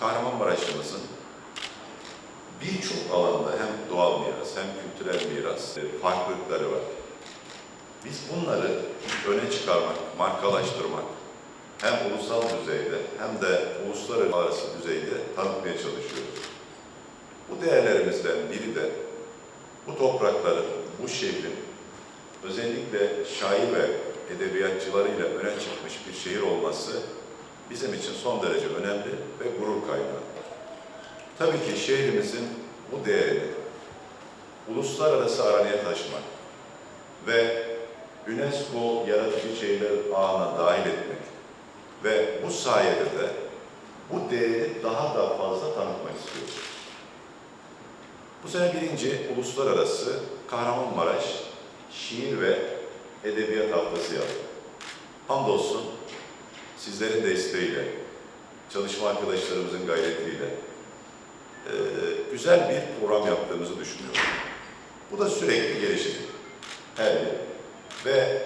Kahramanmaraş'ımızın birçok alanda hem doğal miras hem kültürel miras e, farklılıkları var. Biz bunları öne çıkarmak, markalaştırmak hem ulusal düzeyde hem de uluslararası düzeyde tanıtmaya çalışıyoruz. Bu değerlerimizden biri de bu toprakların, bu şehrin özellikle şair ve edebiyatçılarıyla öne çıkmış bir şehir olması bizim için son derece önemli ve gurur kaynağı. Tabii ki şehrimizin bu değerini uluslararası araneye taşımak ve UNESCO yaratıcı şehirler ağına dahil etmek ve bu sayede de bu değeri daha da fazla tanıtmak istiyoruz. Bu sene birinci uluslararası Kahramanmaraş Şiir ve Edebiyat Haftası yaptık. Hamdolsun sizlerin desteğiyle, çalışma arkadaşlarımızın gayretiyle eee, güzel bir program yaptığımızı düşünüyorum. Bu da sürekli gelişecek. Her yıl. Ve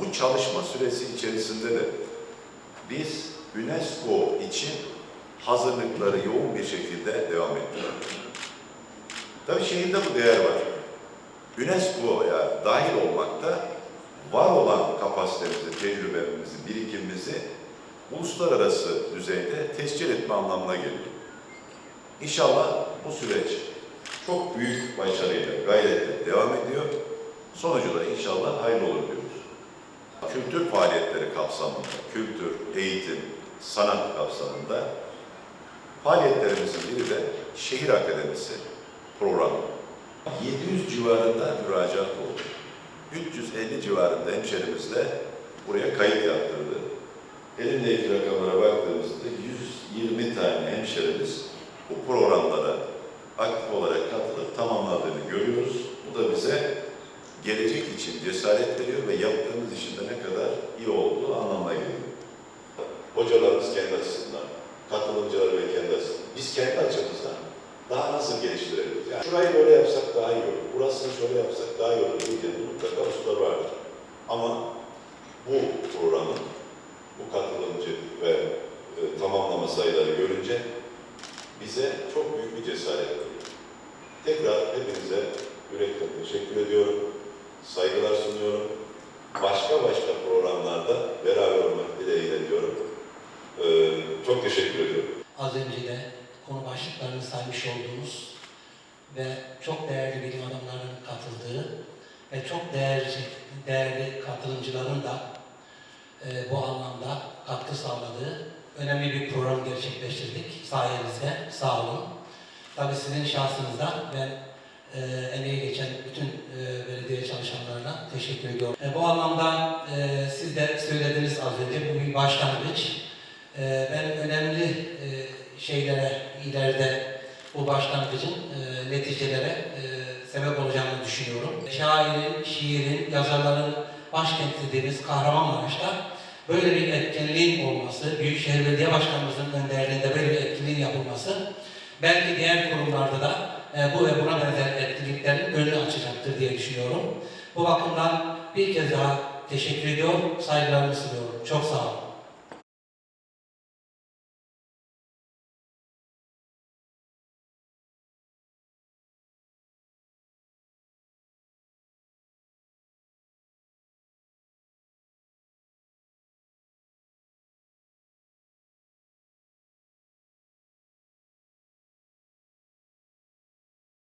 bu çalışma süresi içerisinde de biz UNESCO için hazırlıkları yoğun bir şekilde devam ettiriyoruz. Tabii şehirde bu değer var. UNESCO'ya dahil olmakta var olan kapasitemizi, tecrübemizi, birikimimizi uluslararası düzeyde tescil etme anlamına geliyor. İnşallah bu süreç çok büyük başarıyla, gayretle devam ediyor. Sonucu da inşallah hayırlı olur diyoruz. Kültür faaliyetleri kapsamında, kültür, eğitim, sanat kapsamında faaliyetlerimizin biri de Şehir Akademisi programı. 700 civarında müracaat oldu. 350 civarında hemşerimiz de buraya kayıt yaptırdı. Elimdeki rakamlara baktığımızda 120 tane hemşerimiz bu programlara aktif olarak katılıp tamamladığını görüyoruz. Bu da bize gelecek için cesaret veriyor ve yaptığımız işin de ne kadar iyi olduğu anlamına geliyor. Hocalarımız kendi açısından, katılımcılar ve kendi açısından, biz kendi açımızdan daha nasıl geliştirebiliriz? Yani şurayı böyle yapsak daha iyi olur, burasını şöyle yapsak daha iyi olur diye mutlaka ustalar vardır. Ama bu programın bu katılımcı ve e, tamamlama sayıları görünce bize çok büyük bir cesaret veriyor. Tekrar hepinize yürekten teşekkür ediyorum. Saygılar sunuyorum. Başka başka programlarda beraber olmak dileğiyle diyorum. Ee, çok teşekkür ediyorum. Az önce de konu başlıklarını saymış olduğumuz ve çok değerli bilim adamlarının katıldığı ve çok değerli, değerli katılımcıların da e, bu anlamda katkı sağladığı önemli bir program gerçekleştirdik sayenizde. Sağ olun. Tabii sizin şahsınızda ve e, emeği geçen bütün e, belediye çalışanlarına teşekkür ediyorum. E, bu anlamda e, siz de söylediniz az önce, bu bir başlangıç. E, ben önemli e, şeylere ileride bu başlangıcın e, neticelere e, sebep olacağını düşünüyorum. Şairin, şiirin, yazarların başkenti dediğimiz Kahramanmaraş'ta böyle bir etkinliğin olması, Büyükşehir Belediye Başkanımızın önderliğinde böyle bir etkinliğin yapılması belki diğer kurumlarda da e, bu ve buna benzer etkinliklerin önünü açacaktır diye düşünüyorum. Bu bakımdan bir kez daha teşekkür ediyorum, saygılarımı sunuyorum. Çok sağ olun.